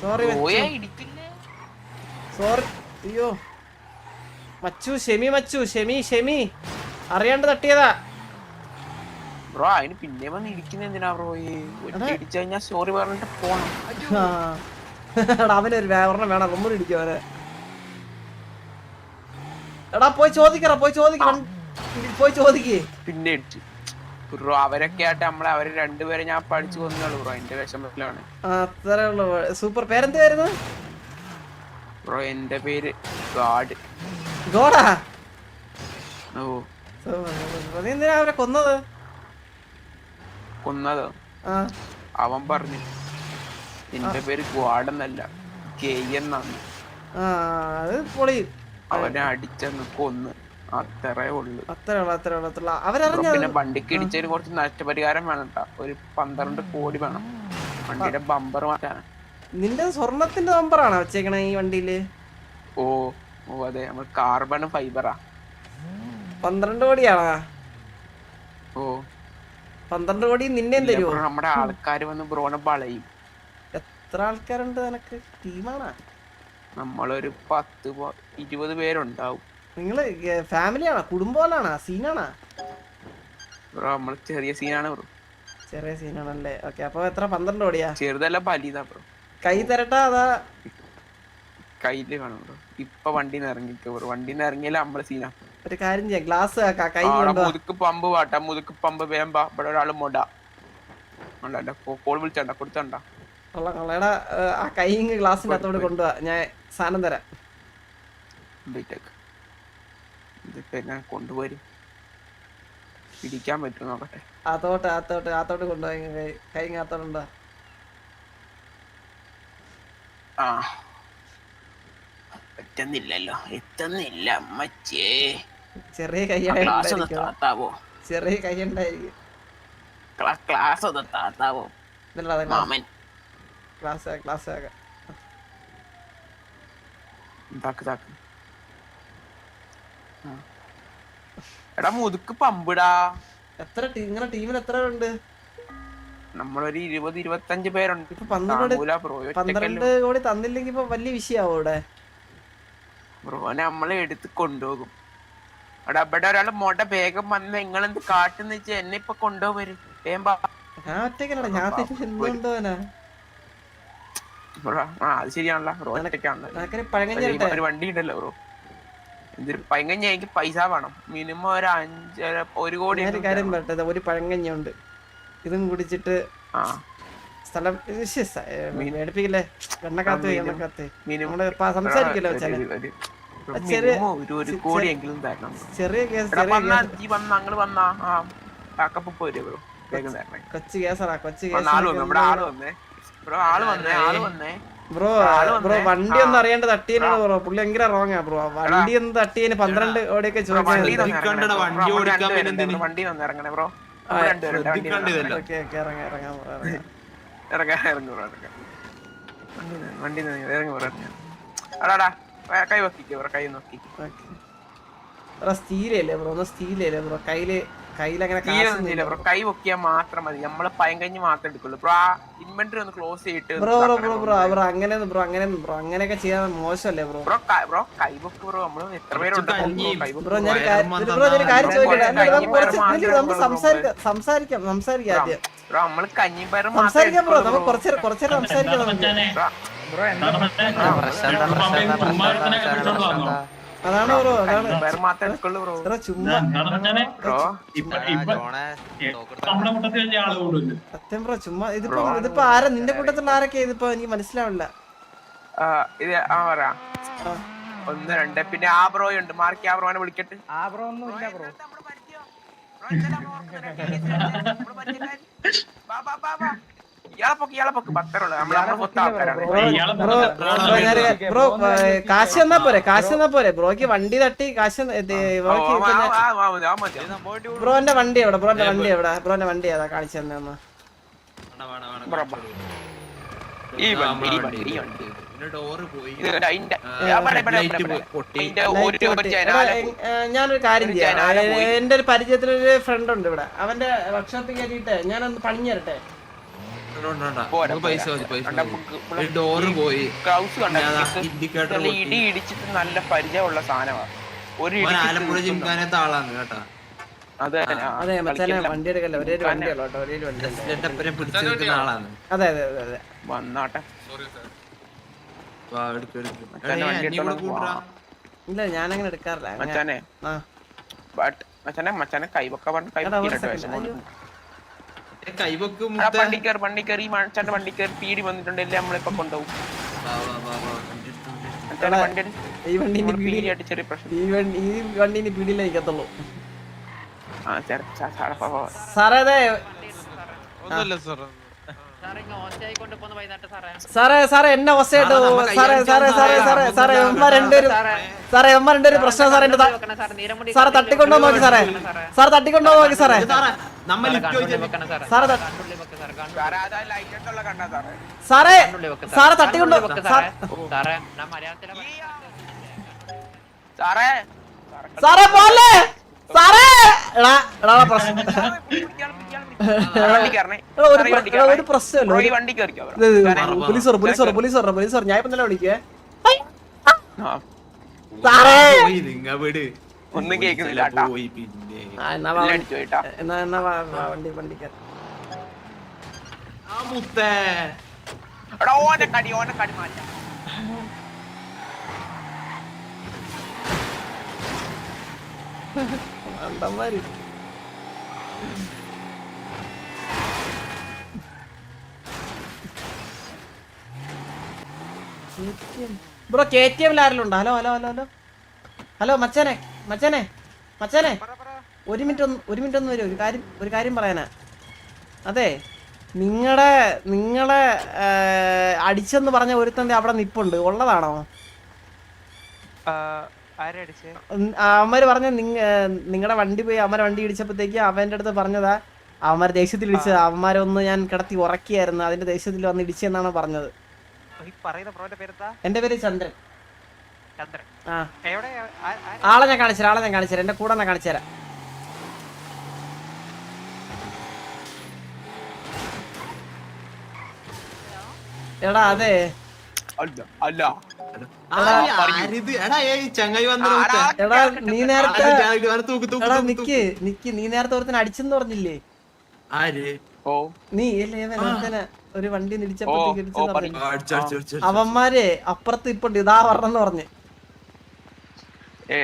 Sorry sorry അയ്യോ. മച്ചു ഷെമി മച്ചു ഷെമി ഷെമി. അറിയാണ്ട് തട്ടിയതാ. ബ്രോ അതിന് പിന്നെ വന്ന് ഇടിക്കുന്ന എന്തിനാ ബ്രോ ഈ ഇടിച്ചു കഴിഞ്ഞാ സോറി പറഞ്ഞിട്ട് പോണം. അവനൊരു വേറെ വേണം. റൊമ്പർ ഇടിക്കും അവനെ. എടാ പോയി ചോദിക്കറ പോയി ചോദിക്ക. പോയി ചോദിക്കേ. പിന്നെ ഇടിച്ചു. ബ്രോ അവരൊക്കെ ആയിട്ട് നമ്മളെ അവർ രണ്ടുപേരെ ഞാൻ പഠിച്ചു കൊന്നുള്ളൂ ബ്രോ എന്റെ വിഷമത്തിലാണ്. അത്രേ ഉള്ളു സൂപ്പർ. പേരെന്തായിരുന്നു ബ്രോ എന്റെ പേര് ഗാഡ്. ഗോഡാ? ഓ. നീ എന്തിനാ അവരെ കൊന്നത്? കൊന്നത്? അവൻ പറഞ്ഞു എന്റെ പേര് ഗോഡെന്നല്ല കെ എന്നാണ്. അവനെ അടിച്ചെന്ന് കൊന്ന്. അത്രേ ഉള്ളു അത്രേ ഉള്ളു അത്രേ ഉള്ളു അത്രേ അവരറിഞ്ഞ പിന്നെ വണ്ടിക്ക് ഇടിച്ചതിന് കുറച്ച് നഷ്ടപരിഹാരം വേണം ഒരു പന്ത്രണ്ട് കോടി വേണം. വണ്ടിയുടെ ബമ്പർ മാറ്റാൻ. നിന്റെ സ്വർണത്തിന്റെ നമ്പറാണോ വെച്ചേക്കണേ ഈ വണ്ടിയിൽ? ഓ ഓ അതെ. നമ്മൾ കാർബൺ ഫൈബറാ പന്ത്രണ്ട് കോടിയാണോ? ഓ. പന്ത്രണ്ട് കോടി നിന്നെ തരുമോ നമ്മുടെ ആൾക്കാർ വന്ന് ബ്രോണ വളയും. എത്ര ആൾക്കാരുണ്ട് നിനക്ക്? ടീമാണോ? നമ്മളൊരു പത്ത് ഇരുപത് പേരുണ്ടാവും. നിങ്ങൾ ഫാമിലിയാണോ? കുടുംബമാണോ സീനാണോ? ബ്രോ നമ്മൾ ചെറിയ സീനാണ് ബ്രോ. ചെറിയ സീനാണല്ലേ? ഓക്കെ അപ്പൊ എത്ര? പന്ത്രണ്ട് കോടിയാ? ചെറുതല്ല പലിതാ ബ്രോ. കൈ തരട്ടാ അതാ? കയ്യിൽ കാണും ബ്രോ. ഇപ്പൊ വണ്ടിന്ന് ഇറങ്ങിക്കോ ബ്രോ. വണ്ടിന്ന് ഇറങ്ങിയാലും നമ്മളെ സീനാ. ഒരു കാര്യം ചെയ്യാം. ഗ്ലാസ് ആക്കാം കൈ മുതുക്ക് പമ്പ് വാട്ട. മുതുക്ക് പമ്പ് വേമ്പാ. ഇവിടെ ഒരാൾ മൊട. കോൾ വിളിച്ചണ്ട കൊടുത്തണ്ട. കൊള്ളാം കൊള്ളാടാ ആ കൈ ഗ്ലാസിന്റെ അകത്തോട് കൊണ്ടുപോവാ ഞാൻ സാധനം തരാം. ബിടെക് ഇതിപ്പോ ഞാൻ കൊണ്ടുപോരും പിടിക്കാൻ പറ്റും നോക്കട്ടെ. അകത്തോട്ട് അകത്തോട്ട് ആത്തോട്ട് കൊണ്ടുപോയി. ഇങ്ങ് കൈ കൈ ഇങ്ങ് അകത്തോട്ട് കൊണ്ടുവാ. ആ. പറ്റുന്നില്ലല്ലോ. എത്തുന്നില്ല അമ്മച്ചേ. ചെറിയ കൈ ക്ലാസ് ഒന്ന് താത്താവോ? ചെറിയ കൈ ഉണ്ടായിരിക്കും. ക്ലാസ് ഒന്ന് താത്താവോ? മാമൻ. ക്ലാസ് ക്ലാസ് ആക്കാം. ഇതാക്ക് താക്ക്. എടാ മുതുക്ക് പമ്പിടാ. എത്ര ഇങ്ങനെ ടീമിൽ എത്ര ഉണ്ട് നമ്മളൊരു ഇരുപത് ഇരുപത്തഞ്ച് പേരുണ്ട്. പന്ത്രണ്ട് കോടി തന്നില്ലെങ്കിൽ ഇപ്പൊ വലിയ വിഷയാവോ ഇവിടെ ബ്രോ നമ്മളെ എടുത്ത് കൊണ്ടുപോകും. അവിടെ അവിടെ ഒരാൾ മൊട വേഗം വന്ന് നിങ്ങളെന്ത് കാട്ടെന്ന് വെച്ചാൽ എന്നെ ഇപ്പൊ കൊണ്ടുപോവരും? വേമ്പാ ഞാൻ ഒറ്റയ്ക്കല്ലടാ ഞാൻ ആ അത് ശരിയാണല്ലോ. ബ്രോ ഒറ്റയ്ക്കാണല്ലോ. ഒരു വണ്ടി ഉണ്ടല്ലോ ബ്രോ. എന്തൊരു പൈങ്കഞ്ഞ എനിക്ക് പൈസ വേണം. മിനിമം ഒരു അഞ്ചര ഒരു കോടി എങ്കിലും കാര്യം. പറട്ടെ ഒരു പഴങ്കഞ്ഞി ഉണ്ട് ഇതും കുടിച്ചിട്ട് ആ. സ്ഥലം മേടിപ്പിക്കില്ലേ? എണ്ണക്കാത്ത് എണ്ണക്കാത്ത് നമ്മൾ സംസാരിക്കല്ലോ ഒരു- ഒരു- ഒരു- ചെറിയ- ഒരു ഒരു ചെറിയ കേസ് കൊച്ചു കേസറാ കൊച്ചു കേസ് ആൾ വന്നേ ആൾ വന്നേ ആൾ വന്നേ. ബ്രോ ബ്രോ വണ്ടി ഒന്നും അറിയാണ്ട് തട്ടിയതിനാണ് ബ്രോ. പുള്ളി ഭയങ്കര റോങ്ങാ ബ്രോ. വണ്ടി ഒന്ന് തട്ടിയതിന് പന്ത്രണ്ട് ഓടിയൊക്കെ സ്റ്റീലല്ലേ ബ്രോ? ഒന്ന് സ്റ്റീലല്ലേ ബ്രോ? കയ്യിൽ കയ്യിലങ്ങനെ ബ്രോ കൈ പൊക്കിയാൽ മാത്രം മതി. നമ്മൾ പയങ്കഞ്ഞ് മാത്രം എടുക്കുള്ളൂ. ബ്രോ ആ ഇൻവെന്ററി ഒന്ന് ക്ലോസ് ചെയ്തിട്ട് bro bro bro bro bro അങ്ങനെ ബ്രോ അങ്ങനെ ബ്രോ അങ്ങനെയൊക്കെ ചെയ്യാൻ മോശമല്ലേ ബ്രോ? ബ്രോ ബ്രോ കൈ പൊക്ക് ബ്രോ. നമ്മൾ എത്ര പേരുണ്ട് ബ്രോ ഞാൻ ബ്രോ ഞാൻ കാര്യം ചോദിക്കട്ടെ? നമുക്ക് സംസാരിക്കാം സംസാരിക്കാം സംസാരിക്കാം ആദ്യം. ബ്രോ നമ്മൾ കഞ്ഞി പയറ് സംസാരിക്കാം ബ്രോ. നമ്മൾ നമുക്ക് കുറച്ചേരം സംസാരിക്കാം നമുക്ക്. ബ്രോ എന്താ പ്രശ്നം ബ്രോ പ്രശ്നം എന്താ പ്രശ്നം മാത്രം എടുക്കുള്ളൂ ബ്രോ ബ്രോ ചുമ്മാ. സത്യം ബ്രോ ചുമ്മാ. ഇതിപ്പോ ഇതിപ്പോ ആരാ? നിന്റെ കൂട്ടത്തിലുള്ള ആരൊക്കെ? ഇതിപ്പോ എനിക്ക് മനസ്സിലാവില്ല. ആ, ഇത് ആ പറ. ആ. ഒന്ന് രണ്ട്. പിന്നെ ആ ബ്രോ ഉണ്ട്. മാർക്ക് ആ ബ്രോനെ വിളിക്കട്ടെ. ആ ബ്രോ ഒന്നും ഇല്ല ബ്രോ ബാ ബാ ഇയാളെ ബ്രോ കാശ് തന്നാ പോരെ കാശ് തന്നാ പോരെ ബ്രോക്ക് വണ്ടി തട്ടി കാശ്. ബ്രോന്റെ വണ്ടി എവിടെ? ബ്രോന്റെ വണ്ടി എവിടെ? ബ്രോന്റെ വണ്ടി ഏതാ? കാണിച്ചു തന്നെ. ഈ വണ്ടി ഈ ഈ ഞാനൊരു കാര്യം ചെയ്യാം. എന്റെ ഒരു പരിചയത്തിലൊരു ഫ്രണ്ട് ഉണ്ട് ഇവിടെ. അവന്റെ വർക്ക്ഷോപ്പിൽ കയറിയിട്ട് ഞാനൊന്ന് പണിഞ്ഞു ഡോറ് പോയി. ക്ലൗസ് കണ്ട. ഇടി ഇടിച്ചിട്ട് നല്ല പരിചയമുള്ള സാധനമാണ്. ഒരു ആലപ്പുഴ. ജിംഖാനത്തെ ആളാണ് കേട്ടാ. അത് അതെ. മച്ചാനെ. വണ്ടി എടുക്കല്ല ഒരേ ഒരു വണ്ടിയുള്ളൂ കേട്ടോ ഒരേ ഒരു വണ്ടി പിടിച്ചു നിൽക്കുന്ന ആളാണ്. അതെ അതെ അതെ അതെ. വന്നാട്ടെ. വണ്ടി ഇല്ല ഞാൻ അങ്ങനെ എടുക്കാറില്ല മച്ചാനെ. ആ. ബട്ട് മച്ചാനെ മച്ചാനെ കൈവക്ക കൈവക്കിട്ട് വണ്ടി കയറി മച്ചാന്റെ വണ്ടി കയറി പീടി വന്നിട്ടുണ്ടെങ്കിൽ കൊണ്ടുപോകും. വാ, വാ, വാ, വാ, വണ്ടി എടുത്ത്, വണ്ടി എടുത്ത്. മച്ചാന്റെ വണ്ടി എടുത്ത് ഈ വണ്ടി ഇനി നമ്മൾ പീടിയായിട്ട് ചെറിയ പ്രശ്നം. ഈ വണ്ടി ഈ വണ്ടി ഇനി ആ ചെറ- ചാ- ചാടാ, പോ, പോ. സാറേ അതെ. ഒന്നുമില്ല സാർ സാറേ സാറേ. എന്നെ ഒസയായിട്ട് സാറേ, സാറേ സാറേ സാറേ സാറേ സാറേ എമ്മ രണ്ടുപേരും സാറേ എമ്മ രണ്ടുപേരും പ്രശ്നം സാറേ എന്റെ സാറേ തട്ടിക്കൊണ്ടോ നോക്കി സാറേ. സാറേ. തട്ടിക്കൊണ്ടോ നോക്കി സാറേ. സാറേ, നമ്മ ലിഫ്റ്റ് ചോദിച്ചാൽ സാറേ സാറേ, അതാ light ഇട്ടുള്ള കണ്ടാ സാറേ. സാറേ സാറേ തട്ടിക്കൊണ്ടോ സാറേ. സാറേ പോലെ സാറേ. എടാ എടാ പ്രശ്നം ഒരു പ്രശ്നമില്ല പോലീസ് പറ പോലീസ് പറ പോലീസ് പറ പോലീസ് പറ ഞാൻ ഇപ്പൊ തന്നെ വിളിക്കേ? ഒന്നും കേക്കുന്നില്ല വണ്ടി വണ്ടിക്ക്. ആ മുത്തേ. എടാ, ഓന്റെ കടി ഓനെ കടി മാറ്റാം. അണ്ടന്മാര് ബ്രോ കെ ടി എമ്മിൽ ആരെങ്കിലും ഉണ്ടോ hello hello hello hello. Hello മച്ചനെ മച്ചനെ മച്ചനെ. ഒരു മിനിറ്റ് ഒന്ന് ഒരു മിനിറ്റ് ഒന്ന് വരും. ഒരു കാര്യം ഒരു കാര്യം പറയാനാ. അതെ നിങ്ങളെ നിങ്ങളെ അടിച്ചെന്ന് പറഞ്ഞ ഒരുത്തന്റെ അവിടെ നിപ്പുണ്ട്. ഉള്ളതാണോ? അമര് അവന്മാര് പറഞ്ഞ നിങ്ങളുടെ വണ്ടി പോയി അവന്മാരെ വണ്ടി ഇടിച്ചപ്പോഴത്തേക്ക് അവന്റെ അടുത്ത് പറഞ്ഞതാ. അവന്മാർ ദേഷ്യത്തിൽ ഇടിച്ചത്. അവന്മാരെ ഒന്ന് ഞാൻ കിടത്തി ഉറക്കിയായിരുന്നു. അതിന്റെ ദേഷ്യത്തിൽ വന്ന് ഇടിച്ചെന്നാണ് പറഞ്ഞത്? എന്റെ പേര് ചന്ദ്രൻ. ആ. ആളെ ഞാൻ കാണിച്ചു ആളെ ഞാൻ കാണിച്ചു എന്റെ കൂടെ ഞാൻ കാണിച്ചു തരാം. എടാ അതെ. അല്ല അല്ല. ആ, ആരിത്? എടാ ഏയ് ചങ്ങായി വന്നു എടാ നീ നേരത്തെ ഓർത്തന തൂക്ക് തൂക്ക്, നിക്ക് നിക്ക് നീ നേരത്തെ ഒരുത്തനെ അടിച്ചെന്ന് പറഞ്ഞില്ലേ? ആര്? ഓ. നീ അല്ലേ ഒരു വണ്ടി. അവന്മാരെ അപ്പുറത്ത് ഇപ്പൊ ഇതാ പറഞ്ഞെന്ന് പറഞ്ഞ് ഏ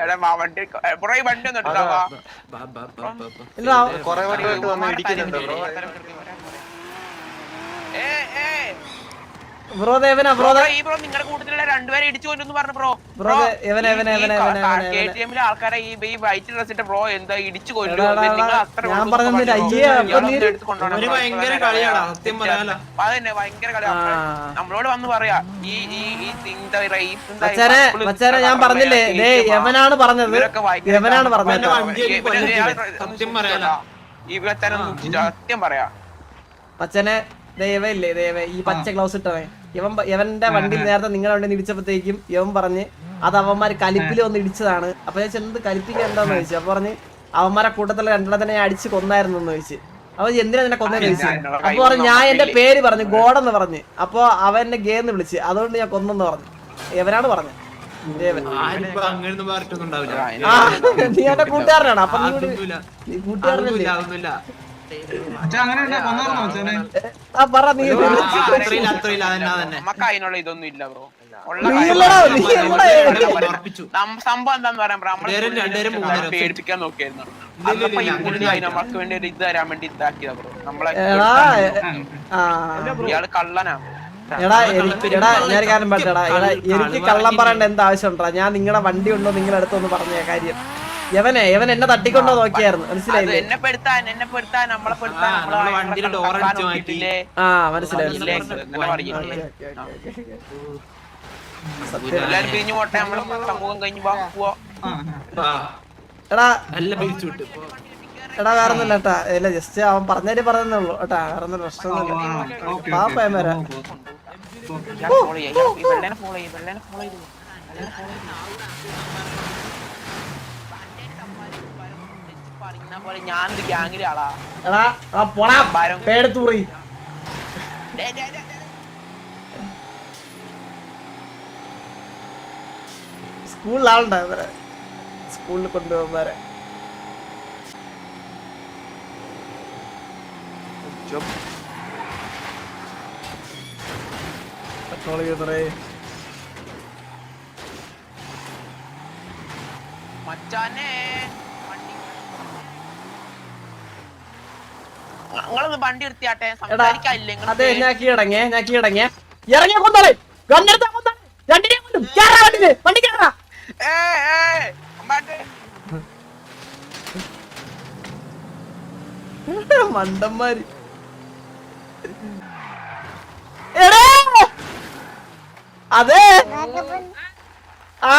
എടാ വാ, വണ്ടി ഏ, ബ്രോ ഈ വണ്ടി ഒന്ന് എടുത്താ വാ. ബാ, ബാ, ബാ, ബാ, ബാ. ഇല്ല അവ- കൊറേ വണ്ടിയായിട്ട് വന്ന് ഇടിക്കുന്നുണ്ട് ബ്രോ ഏ ഏ ബ്രോ ദേവനാ ബ്രോ ഈ ബ്രോ നിങ്ങളുടെ കൂട്ടത്തിലുള്ള രണ്ടുപേരെ ഇടിച്ചു കൊണ്ടെന്ന് പറഞ്ഞു ബ്രോ ബ്രോ ഇവനെ ഇവനെ ഇവനെ കെ ടി എമ്മിലെ ആൾക്കാരെ ഈ ഈ വൈറ്റ് ഡ്രസ് ഇട്ട ബ്രോ എന്താ ഇടിച്ചു എടാ, നിങ്ങൾ അത്ര ഞാൻ അയ്യേ. ഭയങ്കര കളിയാടാ, സത്യം പറയാലോ. അപ്പൊ അതന്നെ ഭയങ്കര കളിയാ. നമ്മളോട് വന്ന് പറയാ ഈ ഈ ഈ എന്താ മച്ചാനെ ഞാൻ പറഞ്ഞില്ലേ? ദേ യവനാണ് പറഞ്ഞത്. യവനാണ് പറഞ്ഞത് സത്യം പറയാലോ. സത്യം പറയാ. മച്ചനെ ദൈവ ഇല്ലേ? ദൈവ ഈ പച്ച ഗ്ലൗസ് ഇട്ടവൻ. ഇവൻ ഇവന്റെ വണ്ടി നേരത്തെ നിങ്ങളുടെ വണ്ടി ഇടിച്ചപ്പോഴത്തേക്കും ഇവൻ പറഞ്ഞ് അത് അവന്മാര് കലിപ്പിൽ വന്ന് ഇടിച്ചതാണ്. അപ്പൊ ഞാൻ ചെന്ന് കലിപ്പിക്കാൻ എന്താന്ന് ചോദിച്ചു? അപ്പൊ പറഞ്ഞ് അവന്മാരെ കൂട്ടത്തിലുള്ള രണ്ടെണ്ണത്തിനെ ഞാൻ അടിച്ച് കൊന്നായിരുന്നു എന്ന് ചോദിച്ചു. അപ്പൊ എന്തിനാ നിന്നെ കൊന്നു ചോദിച്ചു? അപ്പൊ പറഞ്ഞു ഞാൻ എന്റെ പേര് പറഞ്ഞു ഗോഡെന്ന് പറഞ്ഞു. അപ്പൊ അവൻ എന്നെ ഗേ എന്ന് വിളിച്ച് അതുകൊണ്ട് ഞാൻ കൊന്നെന്ന് പറഞ്ഞു. ഇവനാണ് പറഞ്ഞത്. നീ എന്റെ കൂട്ടുകാരനാണ്. അപ്പൊ നീ കൂട്ടുകാരനല്ലേ? നമുക്ക് അതിനുള്ള ഇതൊന്നും ഇല്ല ബ്രോ. സംഭവം എന്താന്ന് പറയാൻ നമ്മളെ പേടിപ്പിക്കാൻ നോക്കിയായിരുന്നു. അന്നപ്പോ ഈ പുള്ളി നമുക്ക് വേണ്ടി ഒരു ഇത് തരാൻ വേണ്ടി ഇതാക്കിയതാ ബ്രോ. നമ്മളെ ഇയാൾ കള്ളനാ. എടാ എനിക്ക് എടാ ഞാൻ കാര്യം പറ്റടാ എടാ. എനിക്ക് കള്ളം പറയേണ്ട എന്താ ഉണ്ടോ ഞാൻ നിങ്ങളുടെ വണ്ടി ഉണ്ടോ? നിങ്ങളുടെ അടുത്തൊന്ന് പറഞ്ഞ കാര്യം. യവനെ യവൻ എന്നെ തട്ടിക്കൊണ്ടോ നോക്കിയായിരുന്നു. മനസ്സിലായില്ലേ? എന്നെ പെടുത്താൻ എന്നെ പെടുത്താൻ നമ്മളെ പെടുത്താൻ നമ്മളെ വണ്ടിയിൽ ഡോർ അടിച്ച് നോക്കിയിട്ടില്ലേ? ആ മനസ്സിലായി എല്ലാരും പിരിഞ്ഞു പോട്ടെ നമ്മളെ സമൂഹം കഴിഞ്ഞു എടാ എല്ലാം പിരിച്ചു വിട്ടു. എടാ വേറെ ഒന്നുമില്ല കേട്ടാ. ഇല്ല ജസ്റ്റ് അവൻ പറഞ്ഞാൽ പറഞ്ഞേ ഉള്ളൂ കേട്ടാ വേറെ ഒന്നും പ്രശ്നമൊന്നുമില്ല പാപ്പയം വരാ ഫോളോ ചെയ്യാം. ഫോളോ ഫോളോ ചെയ്യ്, വെള്ളേനെ follow പോലെ ഞാനൊരു ഗ്യാങ്ങിലെ ആളാ. എടാ പോടാ. പേടത്തൂറി ഡേ, ഡേ, ഡേ, ഡേ. സ്കൂളിൽ ആളുണ്ടോ ഇവരെ. സ്കൂളിൽ കൊണ്ടുപോകാൻ പെട്രോൾ ചെയ്യുന്നേ മച്ചാനെ വണ്ടി നിങ്ങളൊന്ന് വണ്ടി സംസാരിക്കാനില്ലേ അതെ ഞാൻ ഞാൻ കീഴടങ്ങിയേ ഇറങ്ങിയ കൊന്നോളെ. ഗണ്ണെടുത്താ കൊന്നോളെ. രണ്ടിനെ കൊല്ലും കേറാ വണ്ടിക്ക് വണ്ടി കേറാ. ഏ ഏ അമ്മാട്ടെ മണ്ടന്മാര്. അതെ. ആ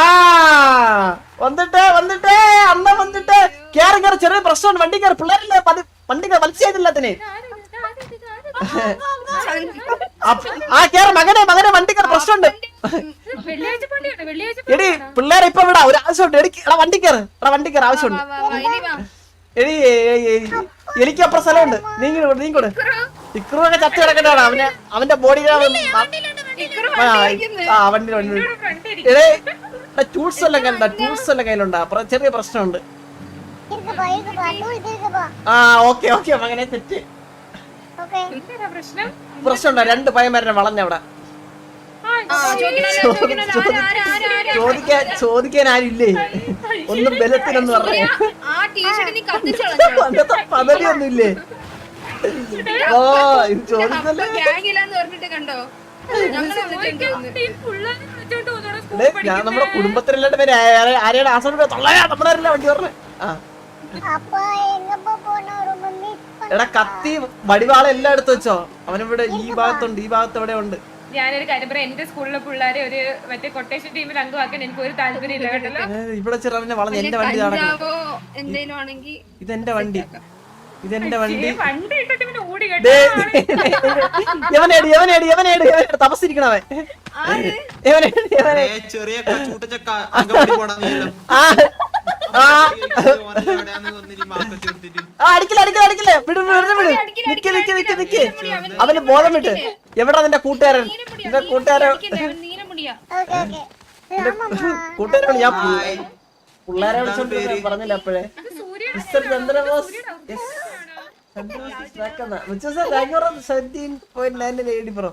വന്നിട്ട് വന്നിട്ട് അണ്ണ വന്നിട്ട്. കേറി കേറി ചെറിയ പ്രശ്നമാണ് വണ്ടി കയറി പിള്ളേരില്ലേ? പതി- വണ്ടി കയറി വലിച്ചതില്ലാത്തിനെ ആ കേറ മകനെ മകനെ വണ്ടി കയറി പ്രശ്നമുണ്ട്. എടി പിള്ളേരെ ഇപ്പൊ വിടാ ഒരു ആവശ്യമുണ്ട്. എടി എടാ വണ്ടി കയറ് എടാ വണ്ടി കയറി ആവശ്യമുണ്ട്. എടി എനിക്ക് അപ്പുറം സ്ഥലമുണ്ട്. നീങ്ങി നീങ്ങോട് ഇക്രൂടെ ചത്തി കിടക്കണ്ടാണ് അവന്. അവന്റെ ബോഡി ആ വണ്ടി വണ്ടി എടേ ടൂൾസ് എല്ലാം കണ്ട ടൂൾസ് എല്ലാം കയ്യിലുണ്ട്. അപ്പുറം ചെറിയ പ്രശ്നമുണ്ട്. ആ ഓക്കെ ഓക്കെ അങ്ങനെ തെറ്റ്. പ്രശ്നമുണ്ടോ? രണ്ട് പയ്യന്മാരെ വളഞ്ഞവിടെ. ചോദിക്കാൻ ചോദിക്കാൻ ആരില്ലേ ഒന്നും ബലത്തിനൊന്നും പറഞ്ഞു ആ ടീഷർട്ട് നീ കത്തിച്ചോളാം പണ്ടത്തെ പദവിയൊന്നും ഇല്ലേ ഓ ഇത് ചോദിക്കല്ലേ ഒന്ന്. ഞാൻ നമ്മുടെ കുടുംബത്തിലല്ലാണ്ട് പേര് ആരെയാണ് ആശ്രമം തൊള്ളയാ നമ്മുടെ വണ്ടി പറഞ്ഞേ ആ. എടാ കത്തി വടിവാള എല്ലാം എടുത്ത് വെച്ചോ. അവനിവിടെ ഈ ഭാഗത്തുണ്ട് ഈ ഭാഗത്ത് എവിടെ ഉണ്ട്. ഞാനൊരു കാര്യം പറയാം. എന്റെ സ്കൂളിലെ പിള്ളേരെ ഒരു മറ്റേ കൊട്ടേഷൻ ടീമിൽ അംഗമാക്കാൻ എനിക്ക് ഒരു താല്പര്യം ഇല്ല കേട്ടല്ലോ. ഇവിടെ ചെറുതിനെ വളഞ്ഞ് എന്റെ വണ്ടി ഇതെന്റെ വണ്ടി. ഇതെന്റെ വണ്ടി. തപസ്സിരിക്കണവൻ ചെറിയ അടിക്കില്ല അടിക്കില്ല അടിക്കില്ല. വിട് വിട് വിട് നിക്ക് നിക്ക് നിക്ക് നിക്ക്. അവന് ബോധം വിട്ട്. എവിടാ നിന്റെ കൂട്ടുകാരൻ? നിന്റെ കൂട്ടുകാരൻ കൂട്ടുകാരൻ ഞാൻ പിള്ളേരെ വിളിച്ചോണ്ട് പറഞ്ഞില്ല അപ്പോഴേ. Mister Chandrabose. Yes Chandrabose rank of 17.9 lady bro